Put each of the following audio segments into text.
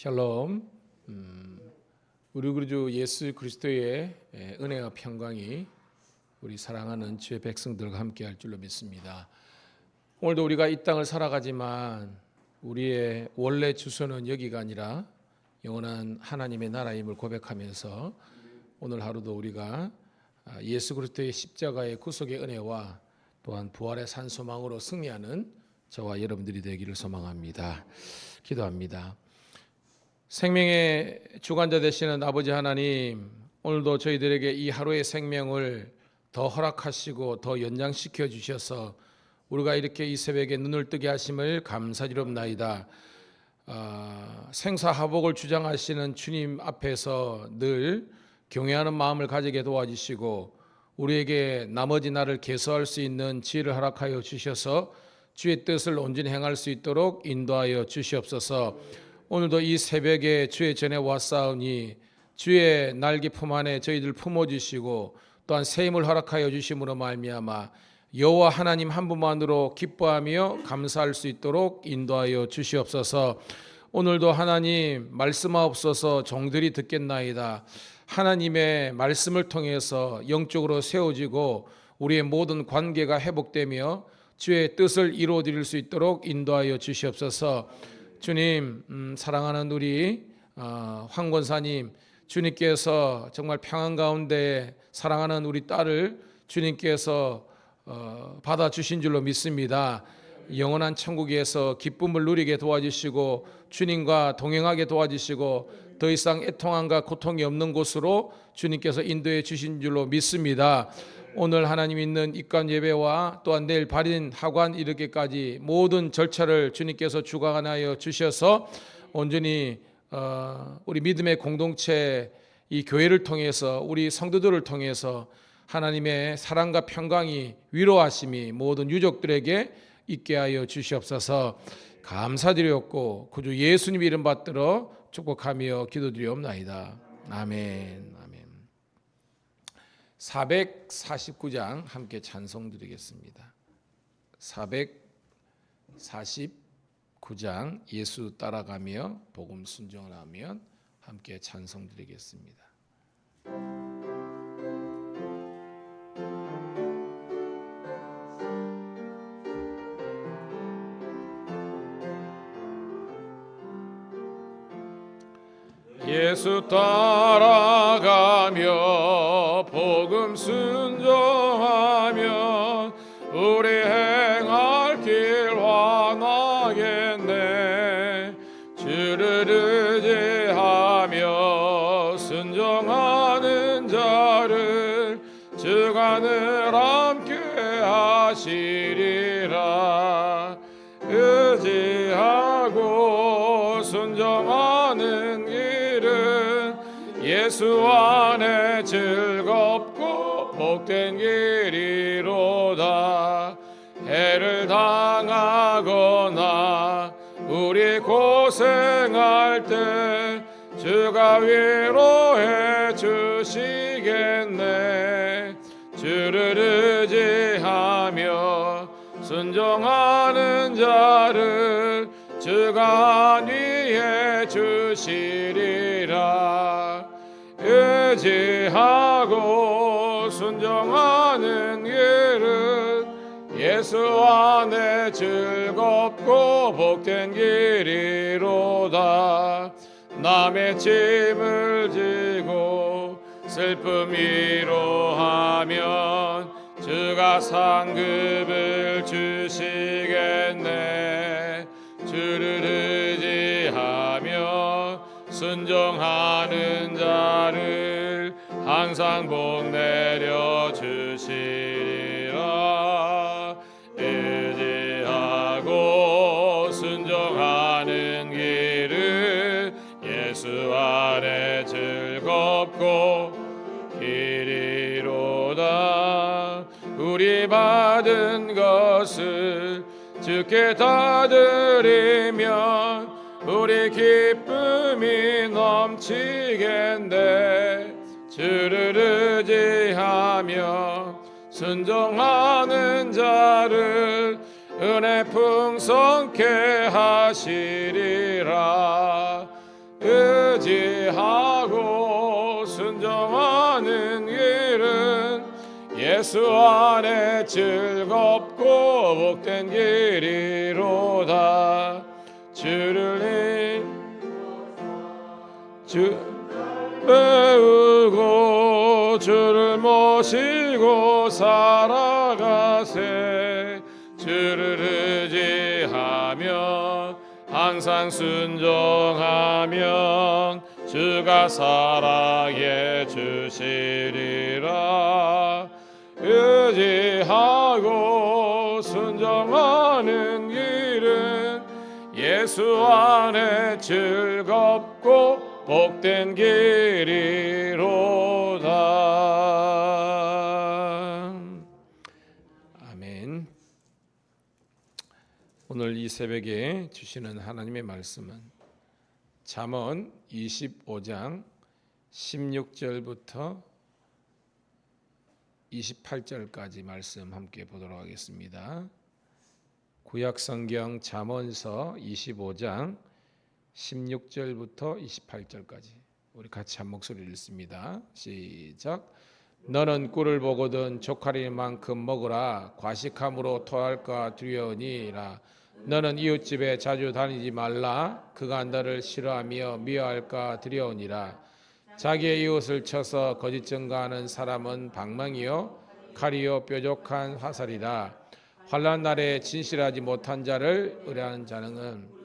샬롬. 음, 우리 구주 예수 그리스도의 예, 은혜와 평강이 우리 사랑하는 주의 백성들과 함께할 줄로 믿습니다. 오늘도 우리가 이 땅을 살아가지만 우리의 원래 주소는 여기가 아니라 영원한 하나님의 나라임을 고백하면서 오늘 하루도 우리가 아, 예수 그리스도의 십자가의 구속의 은혜와 또한 부활의 산소망으로 승리하는 저와 여러분들이 되기를 소망합니다. 기도합니다. 생명의 주관자 되시는 아버지 하나님, 오늘도 저희들에게 이 하루의 생명을 더 허락하시고 더 연장시켜 주셔서 우리가 이렇게 이 새벽에 눈을 뜨게 하심을 감사드립나이다. 아, 생사하복을 주장하시는 주님 앞에서 늘 경외하는 마음을 가지게 도와주시고 우리에게 나머지 날을 개서할 수 있는 지혜를 허락하여 주셔서 주의 뜻을 온전히 행할 수 있도록 인도하여 주시옵소서. 오늘도 이 새벽에 주의 전에 왔사오니 주의 날개 품 안에 저희들 품어 주시고 또한 새 힘을 허락하여 주심으로 말미암아 여호와 하나님 한 분만으로 기뻐하며 감사할 수 있도록 인도하여 주시옵소서. 오늘도 하나님 말씀하옵소서 종들이 듣겠나이다. 하나님의 말씀을 통해서 영적으로 세워지고 우리의 모든 관계가 회복되며 주의 뜻을 이루어 드릴 수 있도록 인도하여 주시옵소서. 주님 음, 사랑하는 우리 어, 황 권사님 주님께서 정말 평안 가운데 사랑하는 우리 딸을 주님께서 어, 받아 주신 줄로 믿습니다. 영원한 천국에서 기쁨을 누리게 도와주시고 주님과 동행하게 도와주시고 더 이상 애통함과 고통이 없는 곳으로 주님께서 인도해 주신 줄로 믿습니다. 오늘 하나님 있는 입관 예배와 또한 내일 발인 하관 이르기까지 모든 절차를 주님께서 주관하여 주셔서 온전히 어, 우리 믿음의 공동체 이 교회를 통해서 우리 성도들을 통해서 하나님의 사랑과 평강이 위로하심이 모든 유족들에게 있게 하여 주시옵소서 감사드렸고 구주 예수님 이름 받들어 축복하며 기도드리옵나이다. 아멘. 아멘. 449장 함께 찬송 드리겠습니다. 449장 예수 따라가며 복음 순종을 하면 함께 찬송 드리겠습니다. 예수 따라가며 복음 순종하면 우리 행할 길 환하겠네. 주를 의지하며 순종하는 자를 늘 함께 하시리라. 의지하고 순종하는 길은 예수 안에 복된 길이로다. 해를 당하거나 우리 고생할 때 주가 위로해 주시겠네. 주를 의지하며 순종하는 자를 주가 안위해 주시리라. 의지하고 순종하는 길은 예수 안에 즐겁고 복된 길이로다. 남의 짐을 지고 슬픔 위로하면 주가 상급을 주시겠네. 주를 의지하며 순종하는 자를 항상 복 내려 주시리라. 의지하고 순종하는 길은 예수 안에 즐겁고 길이로다. 우리 받은 것을 주께 다 드리면 우리 기쁨이 넘치겠네 주를 의지하며 순종하는 자를 은혜 풍성케 하시리라. 의지하고 순종하는 길은 예수 안에 즐겁고 복된 길이로다. 주를 주 배우고 주를 모시고 살아가세. 주를 의지하며 항상 순종하면 주가 사랑해 주시리라. 의지하고 순종하는 길은 예수 안에 즐겁고 복된 길이로다. 아멘. 오늘 이 새벽에 주시는 하나님의 말씀은 잠언 25장 16절부터 28절까지 말씀 함께 보도록 하겠습니다. 구약 성경 잠언서 25장 16절부터 28절까지. 우리 같이 한 목소리 읽습니다. 시작. 너는 꿀을 보거든 조카리만큼 먹으라. 과식함으로 토할까 두려우니라. 너는 이웃집에 자주 다니지 말라. 그가 너를 싫어하며 미워할까 두려우니라. 자기의 이웃을 쳐서 거짓 증거하는 사람은 방망이요 칼이요 뾰족한 화살이라. 환란 날에 진실하지 못한 자를 의뢰하는 자는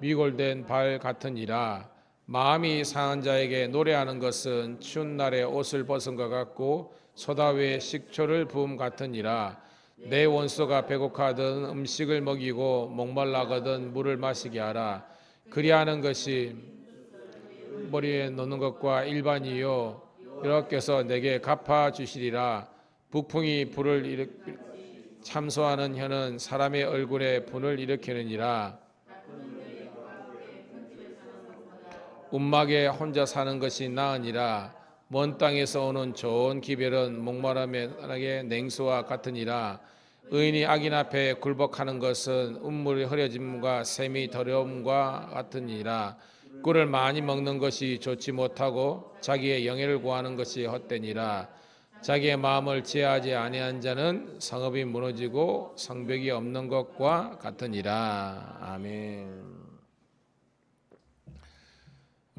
미골된 발 같으니라. 마음이 상한 자에게 노래하는 것은 추운 날에 옷을 벗은 것 같고 소다 위에 식초를 부음 같으니라. 내 원수가 배고파든 음식을 먹이고 목말라거든 물을 마시게 하라. 그리하는 것이 머리에 놓는 것과 일반이요. 여호와께서 내게 갚아 주시리라. 북풍이 불을 일으 참소하는 혀는 사람의 얼굴에 분을 일으키느니라 움막에 혼자 사는 것이 나으니라. 먼 땅에서 오는 좋은 기별은 목마름에 냉수와 같으니라. 의인이 악인 앞에 굴복하는 것은 운물이 흐려짐과 샘이 더러움과 같으니라. 꿀을 많이 먹는 것이 좋지 못하고 자기의 영예를 구하는 것이 헛되니라. 자기의 마음을 제하지 아니한 자는 성읍이 무너지고 성벽이 없는 것과 같으니라. 아멘.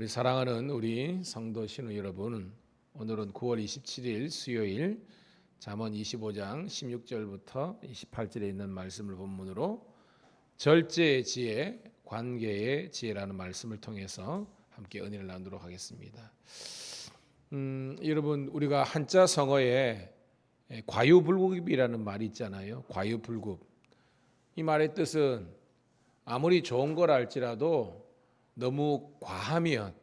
우리 사랑하는 우리 성도 신우 여러분, 오늘은 9월 27일 수요일 잠언 25장 16절부터 28절에 있는 말씀을 본문으로 절제의 지혜, 관계의 지혜라는 말씀을 통해서 함께 은혜를 나누도록 하겠습니다. 음, 여러분 우리가 한자 성어에 과유불급이라는 말이 있잖아요. 과유불급. 이 말의 뜻은 아무리 좋은 걸 알지라도 너무 과하면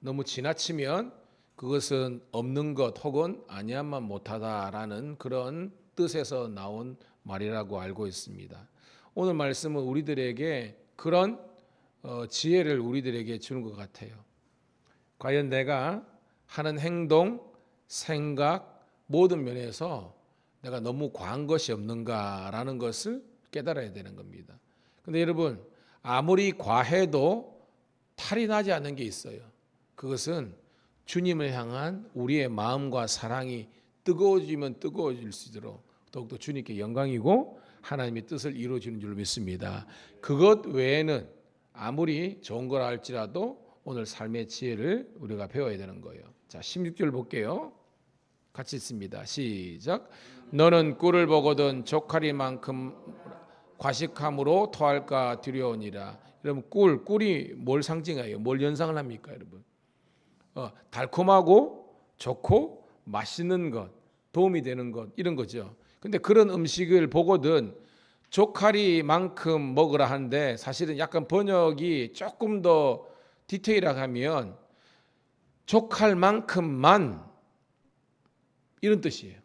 너무 지나치면 그것은 없는 것 혹은 아니함만 못하다라는 그런 뜻에서 나온 말이라고 알고 있습니다. 오늘 말씀은 우리들에게 그런 어, 지혜를 우리들에게 주는 것 같아요. 과연 내가 하는 행동, 생각 모든 면에서 내가 너무 과한 것이 없는가라는 것을 깨달아야 되는 겁니다. 근데 여러분 아무리 과해도 탈이 나지 않는 게 있어요. 그것은 주님을 향한 우리의 마음과 사랑이 뜨거워지면 뜨거워질 수 있도록 더욱더 주님께 영광이고 하나님의 뜻을 이루어지는 줄 믿습니다. 그것 외에는 아무리 좋은 걸 알지라도 오늘 삶의 지혜를 우리가 배워야 되는 거예요. 자, 16절 볼게요. 같이 읽습니다. 시작. 너는 꿀을 보거든 조카리만큼 과식함으로 토할까 두려우니라. 여러분 꿀 꿀이 뭘 상징해요? 뭘 연상을 합니까, 여러분? 어, 달콤하고 좋고 맛있는 것, 도움이 되는 것 이런 거죠. 근데 그런 음식을 보거든 조카리만큼 먹으라 하는데 사실은 약간 번역이 조금 더 디테일하면 족할 만큼만 이런 뜻이에요.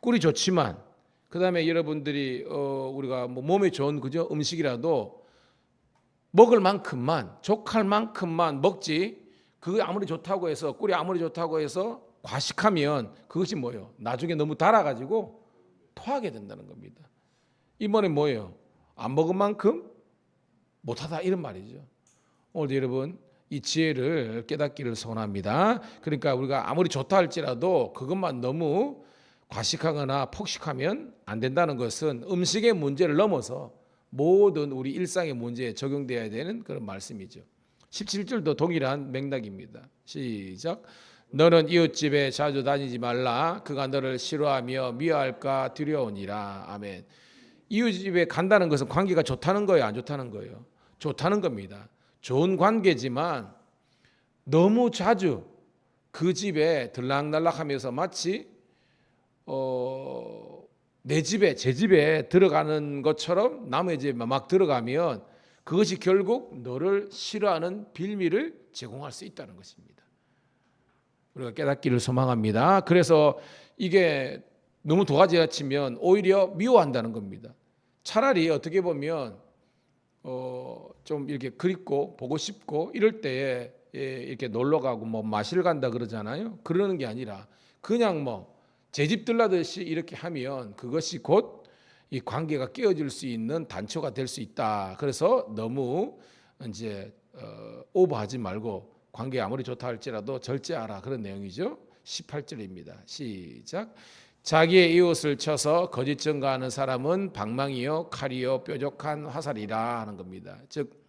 꿀이 좋지만 그 다음에 여러분들이 어 우리가 뭐 몸에 좋은 그죠 음식이라도 먹을 만큼만 족할 만큼만 먹지 그게 아무리 좋다고 해서 꿀이 아무리 좋다고 해서 과식하면 그것이 뭐예요? 나중에 너무 달아가지고 토하게 된다는 겁니다. 이 말은 뭐예요? 안 먹은 만큼 못하다 이런 말이죠. 오늘 여러분 이 지혜를 깨닫기를 소원합니다. 그러니까 우리가 아무리 좋다 할지라도 그것만 너무 과식하거나 폭식하면 안 된다는 것은 음식의 문제를 넘어서 모든 우리 일상의 문제에 적용돼야 되는 그런 말씀이죠. 17절도 동일한 맥락입니다. 시작. 너는 이웃집에 자주 다니지 말라. 그가 너를 싫어하며 미워할까 두려우니라. 아멘. 이웃집에 간다는 것은 관계가 좋다는 거예요, 안 좋다는 거예요? 좋다는 겁니다. 좋은 관계지만 너무 자주 그 집에 들락날락하면서 마치 어, 내 집에 제 집에 들어가는 것처럼 남의 집에 막 들어가면 그것이 결국 너를 싫어하는 빌미를 제공할 수 있다는 것입니다. 우리가 깨닫기를 소망합니다. 그래서 이게 너무 도가지같이면 오히려 미워한다는 겁니다. 차라리 어떻게 보면 어, 좀 이렇게 그립고 보고 싶고 이럴 때에 예, 이렇게 놀러 가고 뭐 마실 간다 그러잖아요. 그러는 게 아니라 그냥 뭐 제집 들라듯이 이렇게 하면 그것이 곧 이 관계가 깨어질 수 있는 단초가 될 수 있다. 그래서 너무 이제 어, 오버하지 말고 관계 아무리 좋다 할지라도 절제하라 그런 내용이죠. 18절입니다. 시작. 자기의 이웃을 쳐서 거짓 증거하는 사람은 방망이요 칼이요 뾰족한 화살이라 하는 겁니다. 즉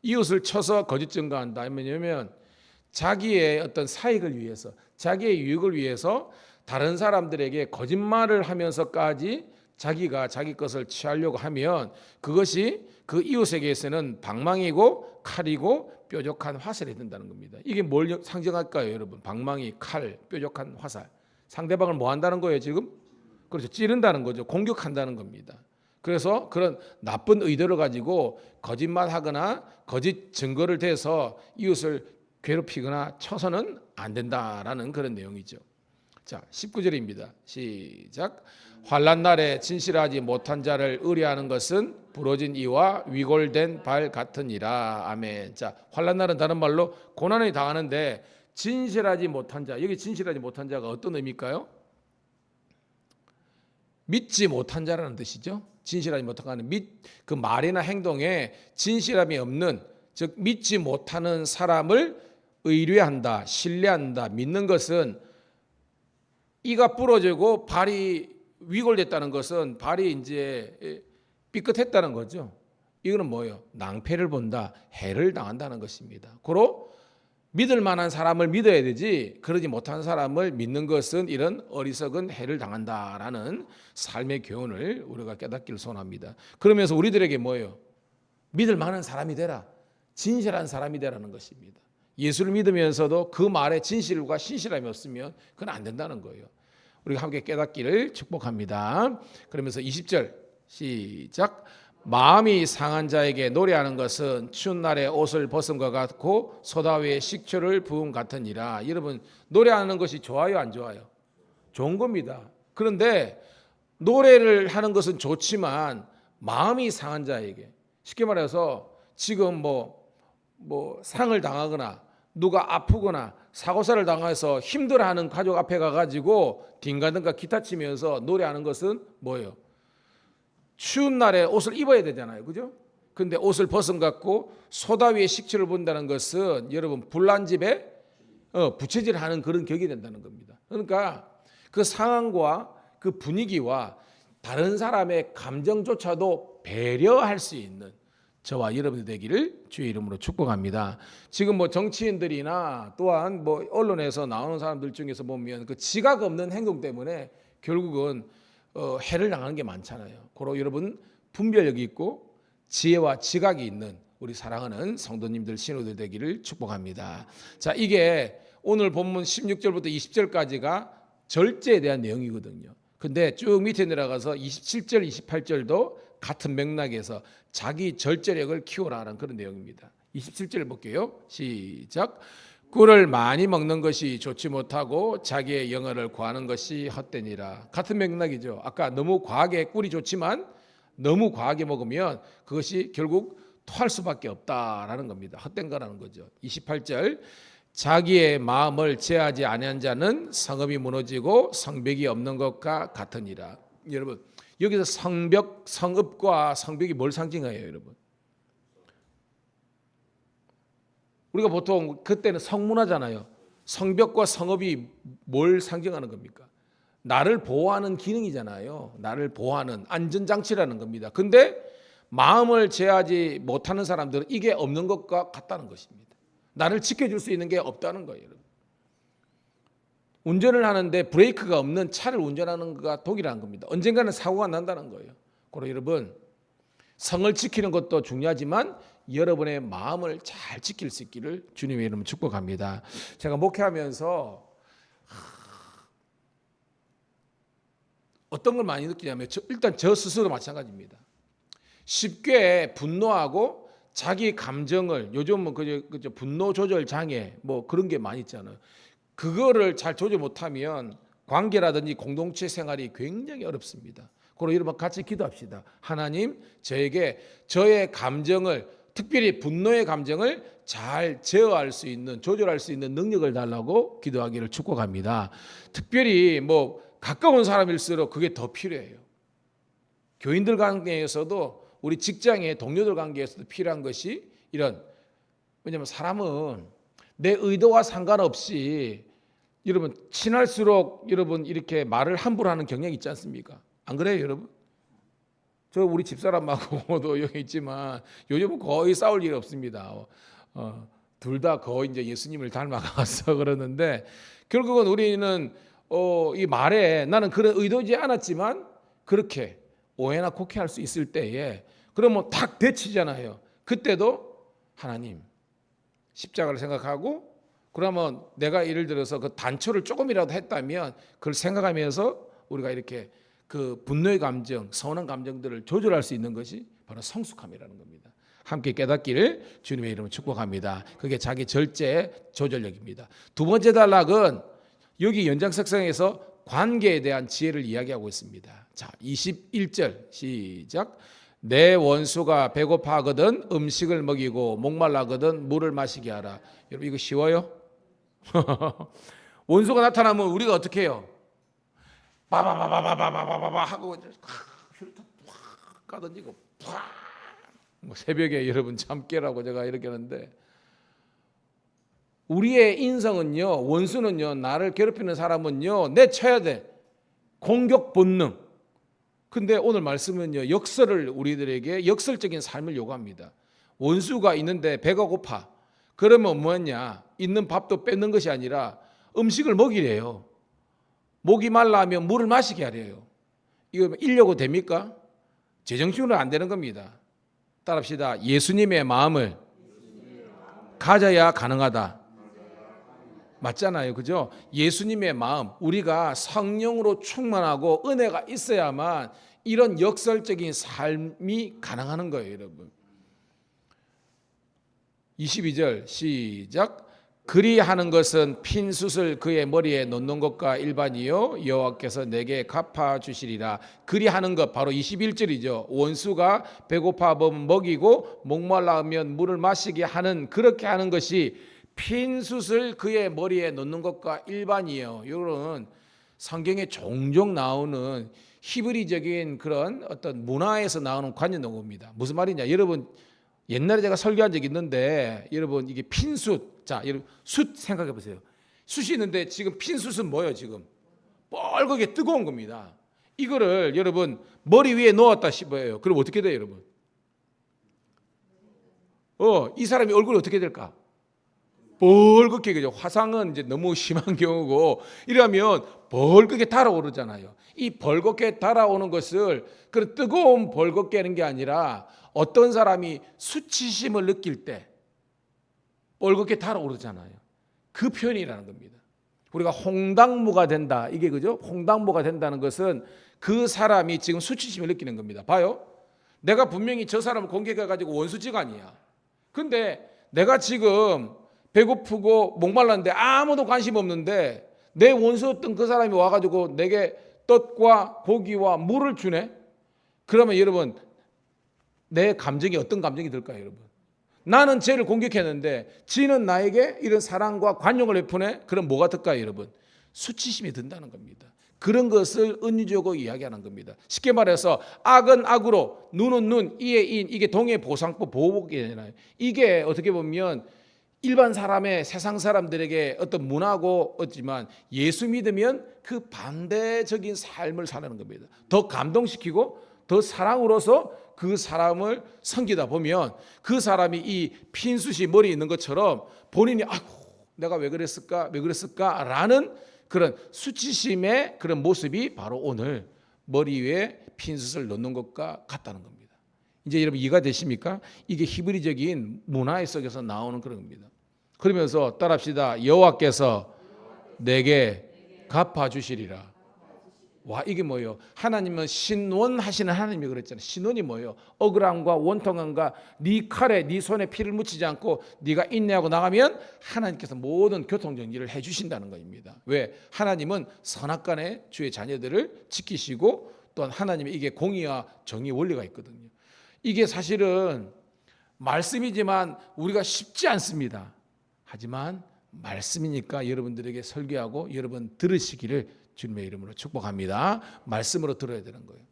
이웃을 쳐서 거짓 증거한다. 왜냐하면 자기의 어떤 사익을 위해서, 자기의 유익을 위해서 다른 사람들에게 거짓말을 하면서까지 자기가 자기 것을 취하려고 하면 그것이 그 이웃에게서는 방망이고 칼이고 뾰족한 화살이 된다는 겁니다. 이게 뭘 상징할까요, 여러분? 방망이, 칼, 뾰족한 화살. 상대방을 뭐 한다는 거예요, 지금? 그렇죠. 찌른다는 거죠. 공격한다는 겁니다. 그래서 그런 나쁜 의도를 가지고 거짓말하거나 거짓 증거를 대서 이웃을 괴롭히거나 쳐서는 안 된다라는 그런 내용이죠. 자, 19절입니다. 시작. 환란 날에 진실하지 못한 자를 의뢰하는 것은 부러진 이와 위골된 발 같으니라. 아멘. 자, 환란 날은 다른 말로 고난을 당하는데 진실하지 못한 자. 여기 진실하지 못한 자가 어떤 의미일까요? 믿지 못한 자라는 뜻이죠. 진실하지 못한 자는 믿그 말이나 행동에 진실함이 없는 즉 믿지 못하는 사람을 의뢰한다, 신뢰한다, 믿는 것은 이가 부러지고 발이 위골됐다는 것은 발이 이제 삐끗했다는 거죠. 이거는 뭐예요? 낭패를 본다, 해를 당한다는 것입니다. 고로 믿을 만한 사람을 믿어야 되지 그러지 못한 사람을 믿는 것은 이런 어리석은 해를 당한다라는 삶의 교훈을 우리가 깨닫기를 소원합니다. 그러면서 우리들에게 뭐예요? 믿을 만한 사람이 되라. 진실한 사람이 되라는 것입니다. 예수를 믿으면서도 그 말에 진실과 신실함이 없으면 그건 안 된다는 거예요. 우리가 함께 깨닫기를 축복합니다. 그러면서 20절 시작. 마음이 상한 자에게 노래하는 것은 추운 날에 옷을 벗음과 같고 소다 위에 식초를 부음 같으니라. 여러분 노래하는 것이 좋아요, 안 좋아요? 좋은 겁니다. 그런데 노래를 하는 것은 좋지만 마음이 상한 자에게 쉽게 말해서 지금 뭐, 뭐 상을 당하거나 누가 아프거나 사고사를 당해서 힘들어하는 가족 앞에 가가지고 딩가든가 기타 치면서 노래하는 것은 뭐예요? 추운 날에 옷을 입어야 되잖아요, 그죠? 근데 옷을 벗은 갖고 소다 위에 식초를 본다는 것은 여러분 불난 집에 어, 부채질 하는 그런 격이 된다는 겁니다. 그러니까 그 상황과 그 분위기와 다른 사람의 감정조차도 배려할 수 있는 저와 여러분들 되기를 주의 이름으로 축복합니다. 지금 뭐 정치인들이나 또한 뭐 언론에서 나오는 사람들 중에서 보면 그 지각 없는 행동 때문에 결국은 어, 해를 당하는 게 많잖아요. 고로 여러분 분별력이 있고 지혜와 지각이 있는 우리 사랑하는 성도님들 신호들 되기를 축복합니다. 자, 이게 오늘 본문 16절부터 20절까지가 절제에 대한 내용이거든요. 근데 쭉 밑에 내려가서 27절, 28절도 같은 맥락에서 자기 절제력을 키워라는 그런 내용입니다. 27절 볼게요. 시작. 꿀을 많이 먹는 것이 좋지 못하고 자기의 영어를 구하는 것이 헛되니라. 같은 맥락이죠. 아까 너무 과하게 꿀이 좋지만 너무 과하게 먹으면 그것이 결국 토할 수밖에 없다라는 겁니다. 헛된 거라는 거죠. 28절 자기의 마음을 제하지 아니한 자는 성읍이 무너지고 성벽이 없는 것과 같으니라. 여러분 여기서 성벽, 성읍과 성벽이 뭘 상징해요, 여러분? 우리가 보통 그때는 성문화잖아요. 성벽과 성읍이 뭘 상징하는 겁니까? 나를 보호하는 기능이잖아요. 나를 보호하는 안전장치라는 겁니다. 근데 마음을 제하지 못하는 사람들은 이게 없는 것과 같다는 것입니다. 나를 지켜줄 수 있는 게 없다는 거예요. 여러분. 운전을 하는데 브레이크가 없는 차를 운전하는 거가 독이라는 겁니다. 언젠가는 사고가 난다는 거예요. 그리고 여러분 성을 지키는 것도 중요하지만 여러분의 마음을 잘 지킬 수 있기를 주님의 이름으로 축복합니다. 제가 목회하면서 어떤 걸 많이 느끼냐면 저- 일단 저 스스로 마찬가지입니다. 쉽게 분노하고 자기 감정을 요즘은 그저, 그저 분노 조절 장애 뭐 그런 게 많이 있잖아요. 그거를 잘 조절 못하면 관계라든지 공동체 생활이 굉장히 어렵습니다. 그리고 여러분 같이 기도합시다. 하나님 저에게 저의 감정을 특별히 분노의 감정을 잘 제어할 수 있는 조절할 수 있는 능력을 달라고 기도하기를 축복합니다. 특별히 뭐 가까운 사람일수록 그게 더 필요해요. 교인들 관계에서도 우리 직장의 동료들 관계에서도 필요한 것이 이런 왜냐하면 사람은 내 의도와 상관없이 여러분 친할수록 여러분 이렇게 말을 함부로 하는 경향이 있지 않습니까? 안 그래요, 여러분? 저 우리 집사람하고도 여기 있지만 요즘은 거의 싸울 일 없습니다. 어, 둘다 거의 이제 예수님을 닮아가서 그러는데 결국은 우리는 어, 이 말에 나는 그런 의도지 않았지만 그렇게 오해나 곡해할 수 있을 때에 그러면 탁 대치잖아요. 그때도 하나님 십자가를 생각하고 그러면 내가 예를 들어서 그 단초를 조금이라도 했다면 그걸 생각하면서 우리가 이렇게 그 분노의 감정, 서운한 감정들을 조절할 수 있는 것이 바로 성숙함이라는 겁니다. 함께 깨닫기를 주님의 이름으로 축복합니다. 그게 자기 절제 조절력입니다. 두 번째 단락은 여기 연장석상에서 관계에 대한 지혜를 이야기하고 있습니다. 자, 21절 시작. 내 원수가 배고파하거든 음식을 먹이고 목말라거든 물을 마시게 하라. 여러분 이거 쉬워요? 원수가 나타나면 우리가 어떻게 해요? 바바바바바바바바바 하고 휘루타 확 까던지고 팍뭐 새벽에 여러분 잠 깨라고 제가 이렇게 하는데 우리의 인성은요 원수는요 나를 괴롭히는 사람은요 내쳐야 돼 공격 본능 근데 오늘 말씀은요 역설을 우리들에게 역설적인 삶을 요구합니다 원수가 있는데 배가 고파 그러면 뭐냐 있는 밥도 뺏는 것이 아니라 음식을 먹이래요 목이 말라하면 물을 마시게 하래요. 이거 일려고 됩니까? 제정신으로 안 되는 겁니다. 따라합시다. 예수님의 마음을 가져야 가능하다. 맞잖아요. 그죠? 예수님의 마음, 우리가 성령으로 충만하고 은혜가 있어야만 이런 역설적인 삶이 가능한 거예요, 여러분. 22절 시작. 그리하는 것은 핀 숯을 그의 머리에 놓는 것과 일반이요 여호와께서 내게 갚아 주시리라 그리하는 것 바로 21절이죠 원수가 배고파 보면 먹이고 목말라하면 물을 마시게 하는 그렇게 하는 것이 핀 숯을 그의 머리에 놓는 것과 일반이에요. 이런 성경에 종종 나오는 히브리적인 그런 어떤 문화에서 나오는 관념 용어입니다. 무슨 말이냐? 여러분 옛날에 제가 설교한 적이 있는데 여러분 이게 핀숯. 자 여러분 숯 생각해 보세요. 숯이 있는데 지금 핀숯은 뭐예요 지금? 뻘겋게 뜨거운 겁니다. 이거를 여러분 머리 위에 놓았다 싶어요? 그럼 어떻게 돼요 여러분? 어 이 사람이 얼굴이 어떻게 될까 벌겋게 그죠 화상은 이제 너무 심한 경우고 이러면 벌겋게 달아오르잖아요 이 벌겋게 달아오는 것을 그 뜨거운 벌겋게 하는 게 아니라 어떤 사람이 수치심을 느낄 때 뻘겋게 달아오르잖아요. 그 표현이라는 겁니다. 우리가 홍당무가 된다. 이게 그죠? 홍당무가 된다는 것은 그 사람이 지금 수치심을 느끼는 겁니다. 봐요. 내가 분명히 저 사람을 공격해 가지고 원수지가 아니야. 근데 내가 지금 배고프고 목말랐는데 아무도 관심 없는데 내 원수였던 그 사람이 와가지고 내게 떡과 고기와 물을 주네. 그러면 여러분 내 감정이 어떤 감정이 들까요, 여러분? 나는 쟤를 공격했는데 지는 나에게 이런 사랑과 관용을 베푸네. 그럼 뭐가 들까요, 여러분? 수치심이 든다는 겁니다. 그런 것을 은유적으로 이야기하는 겁니다. 쉽게 말해서 악은 악으로, 눈은 눈, 이에 인 이게 동해 보상법 보호복이잖아요. 이게 어떻게 보면 일반 사람의 세상 사람들에게 어떤 문화고 없지만 예수 믿으면 그 반대적인 삶을 사는 겁니다. 더 감동시키고 더 사랑으로서 그 사람을 섬기다 보면 그 사람이 이 핀수시 머리 있는 것처럼 본인이 아이고 내가 왜 그랬을까 왜 그랬을까라는 그런 수치심의 그런 모습이 바로 오늘 머리 위에 핀수를 넣는 것과 같다는 겁니다. 이제 여러분 이해가 되십니까? 이게 히브리적인 문화 속에서 나오는 그런 겁니다. 그러면서 따라합시다. 여호와께서 내게 갚아 주시리라. 와 이게 뭐예요? 하나님은 신원하시는 하나님이 그랬잖아요. 신원이 뭐예요? 억울함과 원통함과 네 칼에 네 손에 피를 묻히지 않고 네가 인내하고 나가면 하나님께서 모든 교통 정리를 해 주신다는 것입니다. 왜? 하나님은 선악간에 주의 자녀들을 지키시고 또한 하나님의 이게 공의와 정의 원리가 있거든요. 이게 사실은 말씀이지만 우리가 쉽지 않습니다. 하지만 말씀이니까 여러분들에게 설교하고 여러분 들으시기를 주님의 이름으로 축복합니다. 말씀으로 들어야 되는 거예요.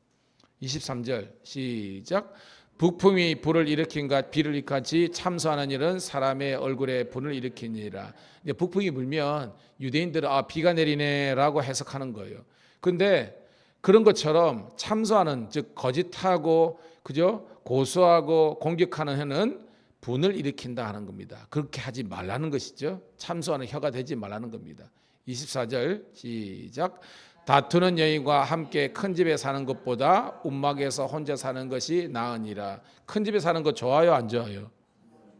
23절 시작. 북풍이 불을 일으킨가 비를 일으키지 참소하는 일은 사람의 얼굴에 분을 일으키니라. 북풍이 불면 유대인들은 아 비가 내리네라고 해석하는 거예요. 근데 그런 것처럼 참소하는 즉 거짓하고 그죠 고소하고 공격하는 해는 분을 일으킨다 하는 겁니다. 그렇게 하지 말라는 것이죠. 참소하는 혀가 되지 말라는 겁니다. 24절 시작. 다투는 여인과 함께 큰 집에 사는 것보다 움막에서 혼자 사는 것이 나으니라. 큰 집에 사는 거 좋아요, 안 좋아요?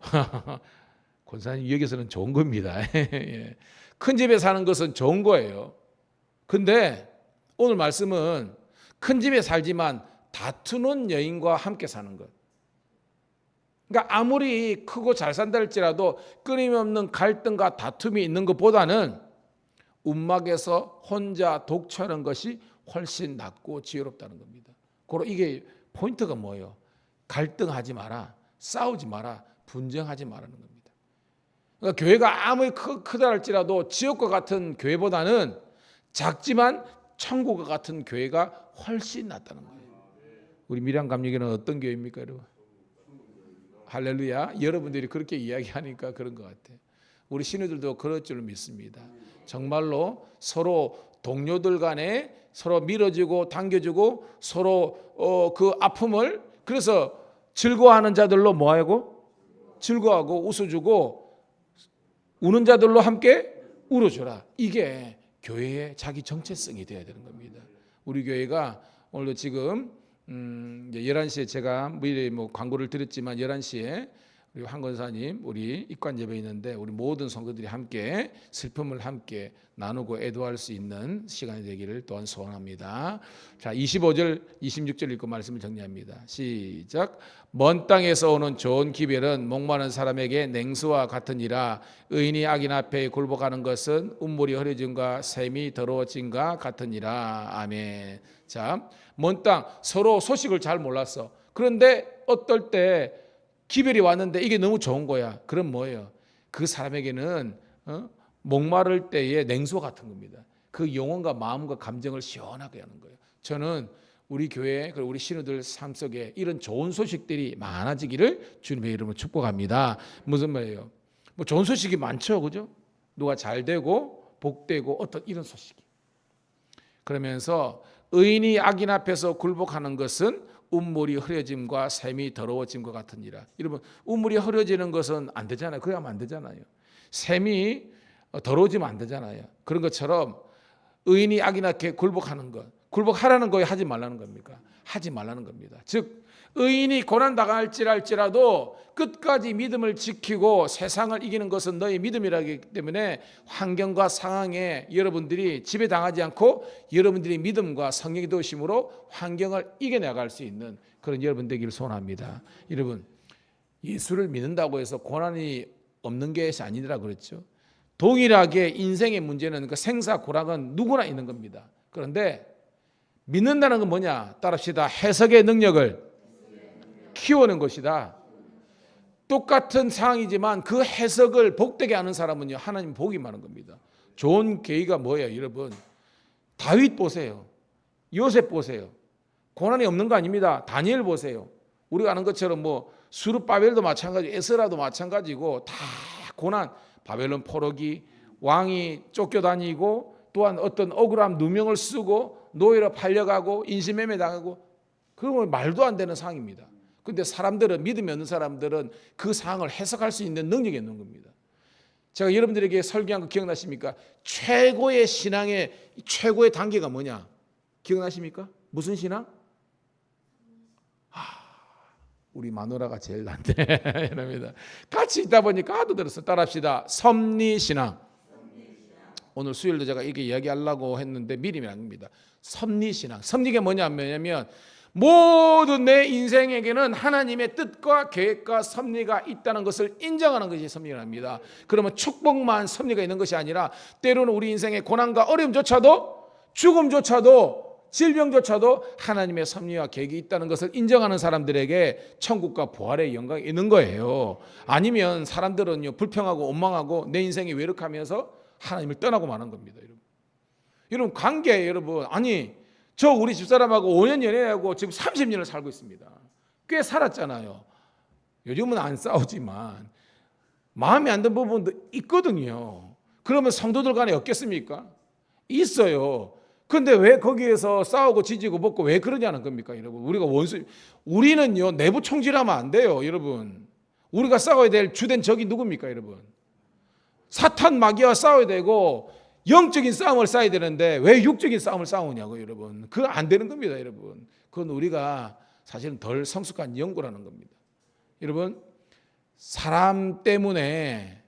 권사님 여기서는 좋은 겁니다. 예. 큰 집에 사는 것은 좋은 거예요. 근데 오늘 말씀은 큰 집에 살지만 다투는 여인과 함께 사는 것. 그러니까 아무리 크고 잘 산다 할지라도 끊임없는 갈등과 다툼이 있는 것보다는 움막에서 혼자 독처하는 것이 훨씬 낫고 지혜롭다는 겁니다. 그러 이게 포인트가 뭐예요? 갈등하지 마라, 싸우지 마라, 분쟁하지 말라는 겁니다. 그러니까 교회가 아무리 크, 크다 할지라도 지역과 같은 교회보다는 작지만 천국과 같은 교회가 훨씬 낫다는 거예요. 우리 미량 감리교는 어떤 교회입니까, 여러분? 할렐루야. 여러분들이 그렇게 이야기하니까 그런 것 같아요. 우리 신우들도 그럴 줄 믿습니다. 정말로 서로 동료들 간에 서로 밀어주고 당겨주고 서로 어, 그 아픔을 그래서 즐거워하는 자들로 뭐하고 즐거워하고 웃어주고 우는 자들로 함께 울어줘라. 이게 교회의 자기 정체성이 되어야 되는 겁니다. 우리 교회가 오늘도 지금 음, 이제 11시에 제가 미리 뭐 광고를 드렸지만 11시에 우리 황 권사님 우리 입관 예배 있는데 우리 모든 성도들이 함께 슬픔을 함께 나누고 애도할 수 있는 시간이 되기를 또한 소원합니다. 자, 25절 26절 읽고 말씀을 정리합니다. 시작. 먼 땅에서 오는 좋은 기별은 목마른 사람에게 냉수와 같으니라 의인이 악인 앞에 굴복하는 것은 운물이 흐려짐과 샘이 더러워짐과 같으니라. 아멘. 자, 먼 땅 서로 소식을 잘 몰랐어. 그런데 어떨 때 기별이 왔는데 이게 너무 좋은 거야. 그럼 뭐예요? 그 사람에게는 어? 목마를 때의 냉소 같은 겁니다. 그 영혼과 마음과 감정을 시원하게 하는 거예요. 저는 우리 교회 그리고 우리 신우들 삶 속에 이런 좋은 소식들이 많아지기를 주님의 이름으로 축복합니다. 무슨 말이에요? 뭐 좋은 소식이 많죠, 그죠? 누가 잘 되고 복되고 어떤 이런 소식이. 그러면서 의인이 악인 앞에서 굴복하는 것은 운물이 흐려짐과 샘이 더러워짐과 같으니라. 여러분, 운물이 흐려지는 것은 안 되잖아요. 그러면 안 되잖아요. 샘이 더러워지면 안 되잖아요. 그런 것처럼 의인이 악인 앞에 굴복하는 것, 굴복하라는 거에 하지 말라는 겁니까? 하지 말라는 겁니다. 즉 의인이 고난 당할지랄지라도 끝까지 믿음을 지키고 세상을 이기는 것은 너의 믿음이라기 때문에 환경과 상황에 여러분들이 지배당하지 않고 여러분들이 믿음과 성령의 도심으로 환경을 이겨나갈 수 있는 그런 여러분 되기를 소원합니다. 여러분 예수를 믿는다고 해서 고난이 없는 것이 아니라 그랬죠. 동일하게 인생의 문제는 그 생사 고락은 누구나 있는 겁니다. 그런데 믿는다는 건 뭐냐? 따릅시다. 해석의 능력을 키우는 것이다. 똑같은 상황이지만 그 해석을 복되게 하는 사람은요 하나님 복이 많은 겁니다. 좋은 계기가 뭐예요, 여러분? 다윗 보세요. 요셉 보세요. 고난이 없는 거 아닙니다. 다니엘 보세요. 우리가 아는 것처럼 뭐 수르 바벨도 마찬가지, 에스라도 마찬가지고 다 고난, 바벨론 포로기, 왕이 쫓겨다니고 또한 어떤 억울함 누명을 쓰고 노예로 팔려가고 인신매매 당하고 그건 말도 안 되는 상황입니다. 근데 사람들은 믿음이 없는 사람들은 그 상황을 해석할 수 있는 능력이 있는 겁니다. 제가 여러분들에게 설교한 거 기억나십니까? 최고의 신앙의 최고의 단계가 뭐냐? 기억나십니까? 무슨 신앙? 아, 우리 마누라가 제일 낫네 이럽니다. 같이 있다 보니까 하도 들었어. 따라합시다. 섭리 신앙. 오늘 수요일도 제가 이게 이야기하려고 했는데 미리 아닙니다. 섭리 신앙. 섭리가 뭐냐면 모든 내 인생에게는 하나님의 뜻과 계획과 섭리가 있다는 것을 인정하는 것이 섭리랍니다. 그러면 축복만 섭리가 있는 것이 아니라 때로는 우리 인생의 고난과 어려움조차도 죽음조차도 질병조차도 하나님의 섭리와 계획이 있다는 것을 인정하는 사람들에게 천국과 부활의 영광이 있는 거예요. 아니면 사람들은요 불평하고 원망하고 내 인생이 외롭하면서 하나님을 떠나고 마는 겁니다. 여러분, 관계 여러분 아니 저 우리 집사람하고 5년 연애하고 지금 30년을 살고 있습니다. 꽤 살았잖아요. 요즘은 안 싸우지만 마음에 안 드는 부분도 있거든요. 그러면 성도들 간에 없겠습니까? 있어요. 근데 왜 거기에서 싸우고 지지고 먹고 왜 그러냐는 겁니까, 여러분? 우리가 원수 우리는요 내부 총질하면 안 돼요, 여러분. 우리가 싸워야 될 주된 적이 누굽니까, 여러분? 사탄 마귀와 싸워야 되고 영적인 싸움을 싸야 되는데 왜 육적인 싸움을 싸우냐고 여러분. 그거 안 되는 겁니다, 여러분. 그건 우리가 사실은 덜 성숙한 연구라는 겁니다. 여러분, 사람 때문에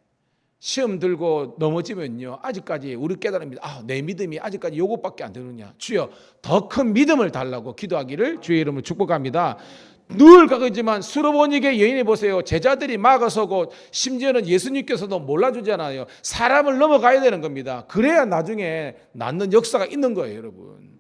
시험 들고 넘어지면요. 아직까지 우리 깨달습니다. 아, 내 믿음이 아직까지 요것밖에 안 되느냐. 주여, 더 큰 믿음을 달라고 기도하기를 주의 이름으로 축복합니다. 늘 가거지만 수로보니게 여인해 보세요. 제자들이 막아서고 심지어는 예수님께서도 몰라주잖아요. 사람을 넘어가야 되는 겁니다. 그래야 나중에 낫는 역사가 있는 거예요, 여러분.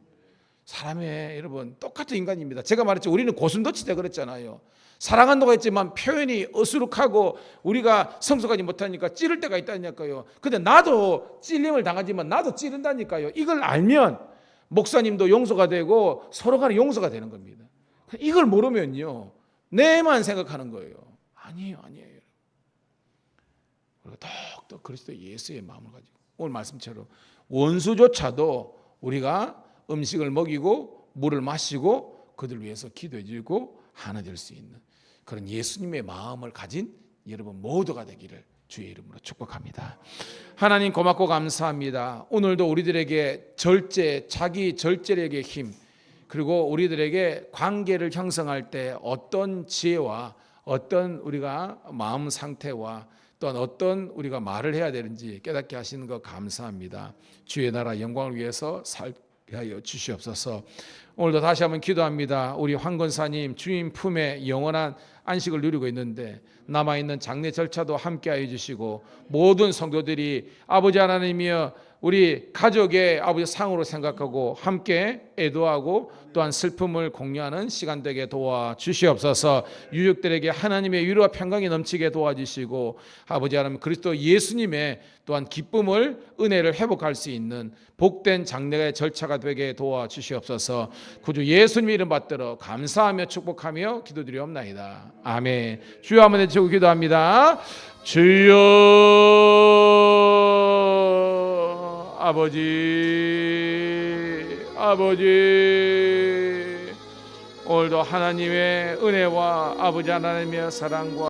사람의 여러분 똑같은 인간입니다. 제가 말했죠. 우리는 고슴도치다 그랬잖아요. 사랑한다고 했지만 표현이 어수룩하고 우리가 성숙하지 못하니까 찌를 때가 있다니까요. 근데 나도 찔림을 당하지만 나도 찌른다니까요. 이걸 알면 목사님도 용서가 되고 서로 간에 용서가 되는 겁니다. 이걸 모르면요. 내만 생각하는 거예요. 아니에요, 아니에요. 우리가 덕덕 그리스도 예수의 마음을 가지고 오늘 말씀처럼 원수조차도 우리가 음식을 먹이고 물을 마시고 그들 위해서 기도해 주고 하나 될 수 있는 그런 예수님의 마음을 가진 여러분 모두가 되기를 주의 이름으로 축복합니다. 하나님 고맙고 감사합니다. 오늘도 우리들에게 절제, 자기 절제력의 힘, 그리고 우리들에게 관계를 형성할 때 어떤 지혜와 어떤 우리가 마음 상태와 또한 어떤 우리가 말을 해야 되는지 깨닫게 하시는 것 감사합니다. 주의 나라 영광을 위해서 살게 하여 주시옵소서. 오늘도 다시 한번 기도합니다. 우리 황건사님 주님 품에 영원한 안식을 누리고 있는데 남아 있는 장례 절차도 함께하여 주시고 모든 성도들이 아버지 하나님이여 우리 가족의 아버지 상으로 생각하고 함께 애도하고 또한 슬픔을 공유하는 시간 되게 도와 주시옵소서. 유족들에게 하나님의 위로와 평강이 넘치게 도와주시고 아버지 하나님 그리스도 예수님의 또한 기쁨을 은혜를 회복할 수 있는 복된 장례의 절차가 되게 도와 주시옵소서. 구주 예수님 이름 받들어 감사하며 축복하며 기도드리옵나이다. 아멘. 주여 한번 외치고 기도합니다. 주여 아버지 아버지. 오늘도 하나님의 은혜와 아버지 하나님의 사랑과